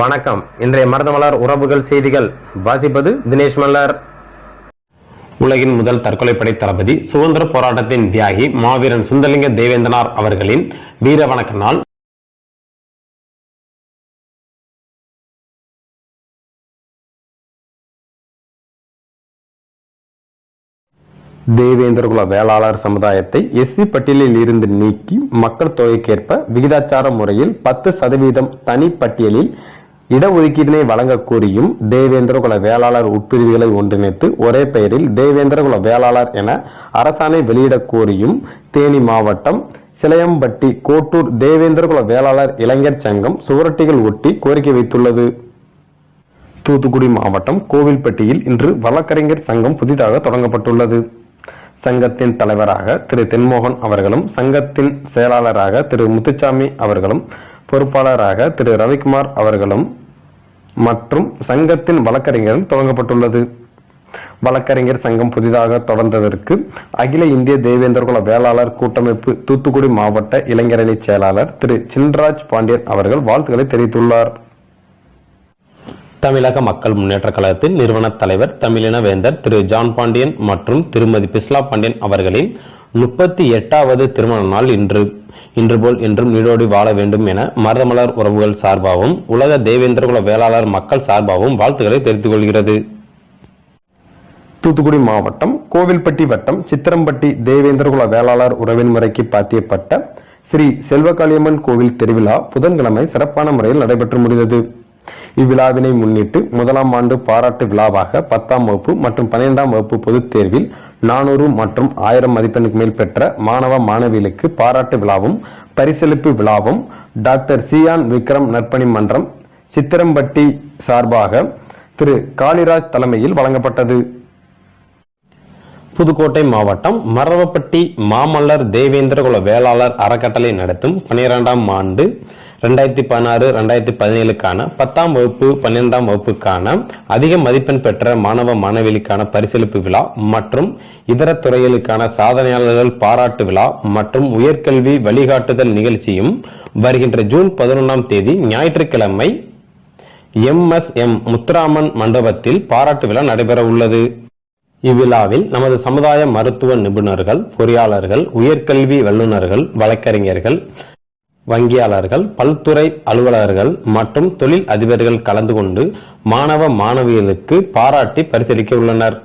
வணக்கம். இன்றைய மருதமலர் உறவுகள் செய்திகள். வாசிப்பது தினேஷ் மல்லர். உலகின் முதல் தற்கொலைப்படை தளபதி சுதந்திர போராட்டத்தின் தியாகி மாவீரன் சுந்தரலிங்க தேவேந்திரனார் அவர்களின் வீர வணக்க நாள். தேவேந்திரகுல வேளாளர் சமுதாயத்தை எஸ்சி பட்டியலில் இருந்து நீக்கி மக்கள் தொகைக்கேற்ப விகிதாச்சார முறையில் பத்து சதவீதம் தனி பட்டியலில் இடஒதுக்கீட்டினை வழங்க கோரியும் தேவேந்திரகுல வேளாளர் உட்பிரிவுகளை ஒன்றிணைத்து ஒரே பெயரில் தேவேந்திரகுல வேளாளர் என அரசாணை வெளியிடக் கோரியும் தேனி மாவட்டம் சிலையம்பட்டி கோட்டூர் தேவேந்திரகுல வேளாளர் இளைஞர் சங்கம் சுவரொட்டிகள் ஒட்டி கோரிக்கை வைத்துள்ளது. தூத்துக்குடி மாவட்டம் கோவில்பட்டியில் இன்று வழக்கறிஞர் சங்கம் புதிதாக தொடங்கப்பட்டுள்ளது. சங்கத்தின் தலைவராக திரு தென்மோகன் அவர்களும் சங்கத்தின் செயலாளராக திரு முத்துச்சாமி அவர்களும் பொறுப்பாளராக திரு ரவிக்குமார் அவர்களும் மற்றும் சங்கத்தின் வழக்கறிஞரும் தொடங்கப்பட்டுள்ளது வழக்கறிஞர் சங்கம் புதிதாக தொடர்ந்ததற்கு அகில இந்திய தேவேந்திரகுல வேளாளர் கூட்டமைப்பு தூத்துக்குடி மாவட்ட இளைஞரணி செயலாளர் திரு சின்ராஜ் பாண்டியன் அவர்கள் வாழ்த்துக்களை தெரிவித்துள்ளார். தமிழக மக்கள் முன்னேற்ற கழகத்தின் நிறுவன தலைவர் தமிழின வேந்தர் திரு ஜான் பாண்டியன் மற்றும் திருமதி பிஸ்லா பாண்டியன் அவர்களின் முப்பத்தி எட்டாவது திருமண நாள் இன்று. இன்று போல் என்றும் நீடோடி வாழ வேண்டும் என மருதமலர் உறவுகள் சார்பாகவும் உலக தேவேந்திரகுல வேளாளர் மக்கள் சார்பாகவும் வாழ்த்துக்களை தெரிவித்துக் கொள்கிறது. தூத்துக்குடி மாவட்டம் கோவில்பட்டி வட்டம் சித்திரம்பட்டி தேவேந்திரகுல வேளாளர் உறவின் முறைக்கு பாத்தியப்பட்ட ஸ்ரீ செல்வகாளியம்மன் கோவில் திருவிழா புதன்கிழமை சிறப்பான முறையில் நடைபெற்று முடிந்தது. இவ்விழாவினை முன்னிட்டு முதலாம் ஆண்டு பாராட்டு விழாவாக பத்தாம் வகுப்பு மற்றும் பன்னிரெண்டாம் வகுப்பு பொதுத் தேர்வில் நானூறு மற்றும் ஆயிரம் மதிப்பெண்ணுக்கு மேல் பெற்ற மாணவ மாணவிகளுக்கு பாராட்டு விழாவும் பரிசளிப்பு விழாவும் டாக்டர் சியான் விக்ரம் நற்பணி மன்றம் சித்திரம்பட்டி சார்பாக திரு காளிராஜ் தலைமையில் வழங்கப்பட்டது. புதுக்கோட்டை மாவட்டம் மரவப்பட்டி மாமல்லர் தேவேந்திரகுல வேளாளர் அறக்கட்டளை நடத்தும் பனிரெண்டாம் ஆண்டு ரெண்டாயிரத்தி பதினாறு ரெண்டாயிரத்தி பதினேழுக்கான பத்தாம் வகுப்பு பன்னிரெண்டாம் வகுப்புக்கான அதிக மதிப்பெண் பெற்ற மாணவ மாணவிகளுக்கான பரிசளிப்பு விழா மற்றும் இதர துறைகளுக்கான சாதனையாளர்கள் பாராட்டு விழா மற்றும் உயர்கல்வி வழிகாட்டுதல் நிகழ்ச்சியும் வருகின்ற ஜூன் பதினொன்றாம் தேதி ஞாயிற்றுக்கிழமை எம் எஸ் எம் முத்துராமன் மண்டபத்தில் பாராட்டு விழா நடைபெற உள்ளது. இவ்விழாவில் நமது சமுதாய மருத்துவ நிபுணர்கள் பொறியாளர்கள் உயர்கல்வி வல்லுநர்கள் வழக்கறிஞர்கள் வங்கியாளர்கள் பல்துறை அலுவலர்கள் மற்றும் தொழில் அதிபர்கள் கலந்து கொண்டு மாணவ மாணவியர்களுக்கு பாராட்டி பரிசளிக்க உள்ளனர்.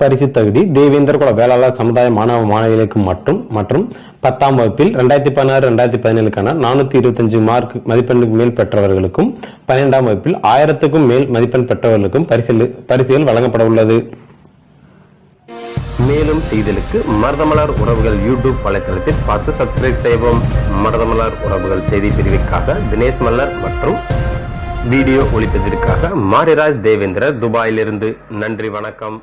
பரிசு தகுதி தேவேந்தர் குல வேளாளர் சமுதாய மாணவ மாணவிகளுக்கு மட்டும் மற்றும் பத்தாம் வகுப்பில் ரெண்டாயிரத்தி பதினாறு ரெண்டாயிரத்தி பதினேழுக்கான நானூத்தி இருபத்தஞ்சு மார்க் மதிப்பெண்ணுக்கு மேல் பெற்றவர்களுக்கும் பன்னிரெண்டாம் வகுப்பில் ஆயிரத்துக்கும் மேல் மதிப்பெண் பெற்றவர்களுக்கும் பரிசு பரிசுகள் வழங்கப்பட உள்ளது. மேலும் செய்திகளுக்கு மருதமலர் உறவுகள் யூடியூப் வலைத்தளத்தில் பார்த்து சப்ஸ்கிரைப் செய்வோம் மருதமலர் உறவுகள் செய்தி பிரிவிற்காக தினேஷ் மல்லர் மற்றும் வீடியோ ஒளிப்பதற்காக மாரிராஜ் தேவேந்திரர் துபாயிலிருந்து. நன்றி வணக்கம்.